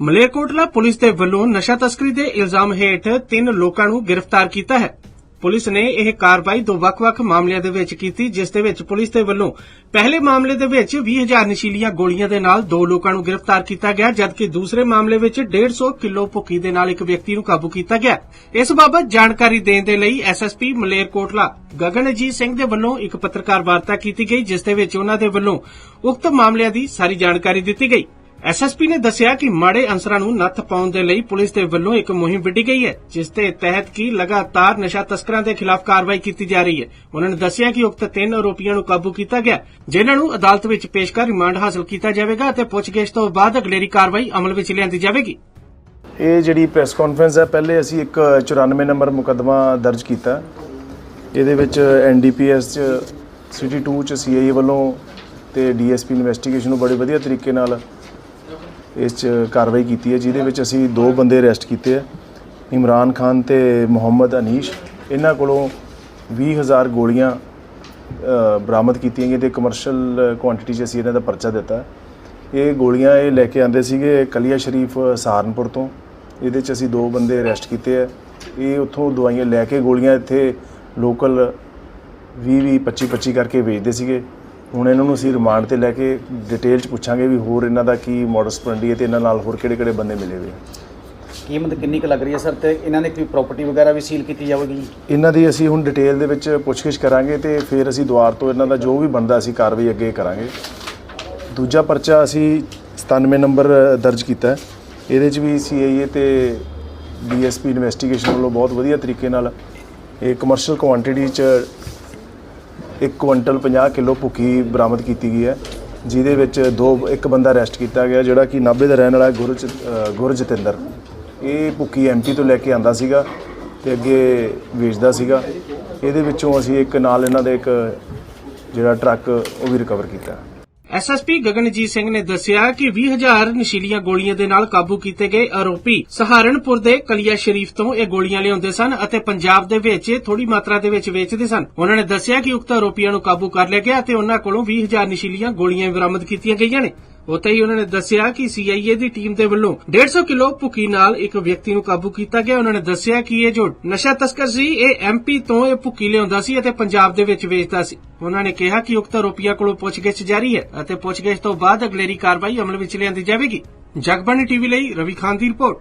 Malerkotla police ਦੇ ਵੱਲੋਂ ਨਸ਼ਾ ਤਸਕਰੀ ਦੇ ਇਲਜ਼ਾਮ ਹੇਠ ਤਿੰਨ ਲੋਕਾਂ ਨੂੰ ਗ੍ਰਿਫਤਾਰ ਕੀਤਾ ਹੈ। ਪੁਲਿਸ ਨੇ ਇਹ ਕਾਰਵਾਈ ਦੋ ਵੱਖ-ਵੱਖ ਮਾਮਲਿਆਂ ਦੇ ਵਿੱਚ ਕੀਤੀ, ਜਿਸ ਦੇ ਵਿੱਚ ਪੁਲਿਸ ਦੇ ਵੱਲੋਂ ਪਹਿਲੇ ਮਾਮਲੇ ਦੇ ਵਿੱਚ 20000 ਨਸ਼ੀਲੀਆਂ ਗੋਲੀਆਂ ਦੇ ਨਾਲ ਦੋ ਲੋਕਾਂ ਨੂੰ ਗ੍ਰਿਫਤਾਰ ਕੀਤਾ ਗਿਆ, ਜਦਕਿ ਦੂਸਰੇ ਮਾਮਲੇ ਵਿੱਚ 150 ਕਿਲੋ ਭੁੱਕੀ ਦੇ ਨਾਲ ਇੱਕ ਵਿਅਕਤੀ ਨੂੰ ਕਾਬੂ ਕੀਤਾ ਗਿਆ। ਇਸ ਬਾਬਤ ਜਾਣਕਾਰੀ ਦੇਣ ਦੇ ਲਈ ਐਸਐਸਪੀ ਮਲੇਰਕੋਟਲਾ ਗਗਨਜੀਤ ਸਿੰਘ ਦੇ ਵੱਲੋਂ ਇੱਕ ਪੱਤਰਕਾਰ ਵਾਰਤਾ ਕੀਤੀ ਗਈ, ਜਿਸ ਦੇ ਵਿੱਚ ਉਹਨਾਂ ਦੇ ਵੱਲੋਂ ਉਕਤ ਮਾਮਲਿਆਂ ਦੀ ਸਾਰੀ ਜਾਣਕਾਰੀ ਦਿੱਤੀ ਗਈ। ਐਸਐਸਪੀ ਨੇ ਦੱਸਿਆ ਕਿ ਮਾੜੇ ਅਨਸਰਾਂ ਨੂੰ ਨੱਥ ਪਾਉਣ ਦੇ ਲਈ ਪੁਲਿਸ ਦੇ ਵੱਲੋਂ ਇੱਕ ਮੁਹਿੰਮ ਵਿੱਢੀ ਗਈ ਹੈ, ਜਿਸ ਦੇ ਤਹਿਤ ਕੀ ਲਗਾਤਾਰ ਨਸ਼ਾ ਤਸਕਰਾਂ ਦੇ ਖਿਲਾਫ ਕਾਰਵਾਈ ਕੀਤੀ ਜਾ ਰਹੀ ਹੈ। ਉਹਨਾਂ ਨੇ ਦੱਸਿਆ ਕਿ ਉਕਤ ਤਿੰਨ ਆਰੋਪੀਆਂ ਨੂੰ ਕਾਬੂ ਕੀਤਾ ਗਿਆ, ਜਿਨ੍ਹਾਂ ਨੂੰ ਅਦਾਲਤ ਵਿੱਚ ਪੇਸ਼ ਕਰ ਰਿਮਾਂਡ ਹਾਸਲ ਕੀਤਾ ਜਾਵੇਗਾ ਅਤੇ ਪੁੱਛਗਿੱਛ ਤੋਂ ਬਾਅਦ ਅਗਲੇਰੀ ਕਾਰਵਾਈ ਅਮਲ ਵਿੱਚ ਲਿਆਂਦੀ ਜਾਵੇਗੀ। ਇਹ ਜਿਹੜੀ ਪ੍ਰੈਸ ਕਾਨਫਰੰਸ ਹੈ, ਪਹਿਲੇ ਅਸੀਂ ਇੱਕ 94 ਨੰਬਰ ਮੁਕੱਦਮਾ ਦਰਜ ਕੀਤਾ। ਇਹਦੇ ਵਿੱਚ ਐਨਡੀਪੀਐਸ ਚ, ਸਿਟੀ 2 ਚ ਸੀਆਈਏ ਵੱਲੋਂ ਤੇ ਡੀਐਸਪੀ ਇਨਵੈਸਟੀਗੇਸ਼ਨ ਨੂੰ ਬੜੇ ਵਧੀਆ ਤਰੀਕੇ ਨਾਲ ਇਸ ਚ ਕਾਰਵਾਈ ਕੀਤੀ ਹੈ, ਜਿਹਦੇ ਵਿੱਚ ਅਸੀਂ ਦੋ ਬੰਦੇ ਅਰੈਸਟ ਕੀਤੇ ਆ ਇਮਰਾਨ ਖਾਨ ਤੇ ਮੁਹੰਮਦ ਅਨੀਸ਼। ਇਹਨਾਂ ਕੋਲੋਂ 20000 ਗੋਲੀਆਂ ਬਰਾਮਦ ਕੀਤੀਆਂ ਗਈਆਂ ਤੇ ਕਮਰਸ਼ੀਅਲ ਕੁਆਂਟੀਟੀ 'ਚ ਅਸੀਂ ਇਹਨਾਂ ਦਾ ਪਰਚਾ ਦਿੱਤਾ ਇਹ ਗੋਲੀਆਂ ਇਹ ਲੈ ਕੇ ਆਂਦੇ ਸੀਗੇ ਕਲੀਆ ਸ਼ਰੀਫ ਸਹਾਰਨਪੁਰ ਤੋਂ। ਇਹਦੇ 'ਚ ਅਸੀਂ ਦੋ ਬੰਦੇ ਅਰੈਸਟ ਕੀਤੇ ਆ ਇਹ ਉੱਥੋਂ ਦਵਾਈਆਂ ਲੈ ਕੇ ਗੋਲੀਆਂ ਇੱਥੇ ਲੋਕਲ 20 20 25 25 ਕਰਕੇ ਵੇਚਦੇ ਸੀਗੇ। ਹੁਣ ਇਹਨਾਂ ਨੂੰ ਅਸੀਂ ਰਿਮਾਂਡ ਤੇ ਲੈ ਕੇ ਡਿਟੇਲ 'ਚ ਪੁੱਛਾਂਗੇ ਵੀ ਹੋਰ ਇਹਨਾਂ ਦਾ ਕੀ ਮੋਡਸ ਪ੍ਰੰਡੀ ਹੈ ਤੇ ਇਹਨਾਂ ਨਾਲ ਹੋਰ ਕਿਹੜੇ ਕਿਹੜੇ ਬੰਦੇ ਮਿਲੇ ਹੋਏ ਆ। ਕੀਮਤ ਕਿੰਨੀ ਕੁ ਲੱਗ ਰਹੀ ਹੈ ਸਰ ਤੇ ਇਹਨਾਂ ਨੇ ਕੋਈ ਪ੍ਰਾਪਰਟੀ ਵਗੈਰਾ ਵੀ ਸੀਲ ਕੀਤੀ ਜਾਵੇਗੀ ਇਹਨਾਂ ਦੀ ਅਸੀਂ ਹੁਣ ਡਿਟੇਲ ਦੇ ਵਿੱਚ ਪੁੱਛਗਿੱਛ ਕਰਾਂਗੇ ਤੇ ਫਿਰ ਅਸੀਂ ਦੁਆਰ ਤੋਂ ਇਹਨਾਂ ਦਾ ਜੋ ਵੀ ਬਣਦਾ ਅਸੀਂ ਕਾਰਵਾਈ ਅੱਗੇ ਕਰਾਂਗੇ ਦੂਜਾ ਪਰਚਾ ਅਸੀਂ 97 ਨੰਬਰ ਦਰਜ ਕੀਤਾ ਹੈ। ਇਹਦੇ 'ਚ ਵੀ ਸੀਆਈਏ ਤੇ ਡੀਐਸਪੀ ਇਨਵੈਸਟੀਗੇਸ਼ਨ ਵੱਲੋਂ ਬਹੁਤ ਵਧੀਆ ਤਰੀਕੇ ਨਾਲ ਇਹ ਕਮਰਸ਼ੀਅਲ ਕੁਆਂਟੀਟੀ 'ਚ ਇੱਕ ਕੁਇੰਟਲ 50 ਕਿਲੋ ਭੁੱਕੀ ਬਰਾਮਦ ਕੀਤੀ ਗਈ ਹੈ ਜਿਹਦੇ ਵਿੱਚ ਦੋ ਇੱਕ ਬੰਦਾ ਅਰੈਸਟ ਕੀਤਾ ਗਿਆ ਜਿਹੜਾ ਕਿ ਨਾਭੇ ਦਾ ਰਹਿਣ ਵਾਲਾ ਹੈ, ਗੁਰਜ ਅ, ਗੁਰਜਤਿੰਦਰ। ਇਹ ਭੁੱਕੀ ਐਮਪੀ ਤੋਂ ਲੈ ਕੇ ਆਂਦਾ ਸੀਗਾ ਤੇ ਅੱਗੇ ਵੇਚਦਾ ਸੀਗਾ। ਇਹਦੇ ਵਿੱਚੋਂ ਅਸੀਂ ਇੱਕ ਨਾਲ ਇਹਨਾਂ ਦੇ ਇੱਕ ਜਿਹੜਾ ਟਰੱਕ ਉਹ ਵੀ ਰਿਕਵਰ ਕੀਤਾ। ਐਸਐਸਪੀ ਗਗਨਜੀਤ ਸਿੰਘ ਨੇ ਦੱਸਿਆ ਕਿ 20000 ਨਸ਼ੀਲੀਆਂ ਗੋਲੀਆਂ ਦੇ ਨਾਲ ਕਾਬੂ ਕੀਤੇ ਗਏ ਆਰੋਪੀ ਸਹਾਰਨਪੁਰ ਦੇ ਕਲੀਆ ਸ਼ਰੀਫ ਤੋਂ ਇਹ ਗੋਲੀਆਂ ਲਿਆਉਂਦੇ ਸਨ ਅਤੇ ਪੰਜਾਬ ਦੇ ਵਿੱਚ ਥੋੜੀ ਮਾਤਰਾ ਦੇ ਵਿੱਚ ਵੇਚਦੇ ਸਨ। ਉਹਨਾਂ ਨੇ ਦੱਸਿਆ ਕਿ ਉਕਤ ਆਰੋਪੀਆਂ ਨੂੰ ਕਾਬੂ ਕਰ ਲਿਆ ਗਿਆ ਅਤੇ ਉਹਨਾਂ ਕੋਲੋਂ 20000 ਨਸ਼ੀਲੀਆਂ ਗੋਲੀਆਂ ਬਰਾਮਦ ਕੀਤੀਆਂ ਗਈਆਂ ਨੇ। ਉੱਥੇ ਹੀ ਉਹਨਾਂ ਨੇ ਦੱਸਿਆ ਕਿ ਸੀਆਈਏ ਦੀ ਟੀਮ ਦੇ ਵੱਲੋਂ 150 ਕਿਲੋ ਭੁੱਕੀ ਨਾਲ ਇੱਕ ਵਿਅਕਤੀ ਨੂੰ ਕਾਬੂ ਕੀਤਾ ਗਿਆ। ਉਹਨਾਂ ਨੇ ਦੱਸਿਆ ਕਿ ਇਹ ਜੋ ਨਸ਼ਾ ਤਸਕਰ ਸੀ, ਇਹ ਐਮਪੀ ਤੋਂ ਇਹ ਭੁੱਕੀ ਲਿਆਉਂਦਾ ਸੀ ਅਤੇ ਪੰਜਾਬ ਦੇ ਵਿੱਚ ਵੇਚਦਾ ਸੀ। ਉਹਨਾਂ ਨੇ ਕਿਹਾ ਕਿ ਉਕਤ ਆਰੋਪੀਆਂ ਕੋਲੋਂ ਪੁੱਛਗਿੱਛ ਜਾਰੀ ਹੈ ਅਤੇ ਪੁੱਛਗਿੱਛ ਤੋਂ ਬਾਅਦ ਅਗਲੇਰੀ ਕਾਰਵਾਈ ਅਮਲ ਵਿੱਚ ਲਿਆਂਦੀ ਜਾਵੇਗੀ। ਜਗਬਾਣੀ ਟੀਵੀ ਲਈ ਰਵੀ ਖਾਨ ਦੀ ਰਿਪੋਰਟ।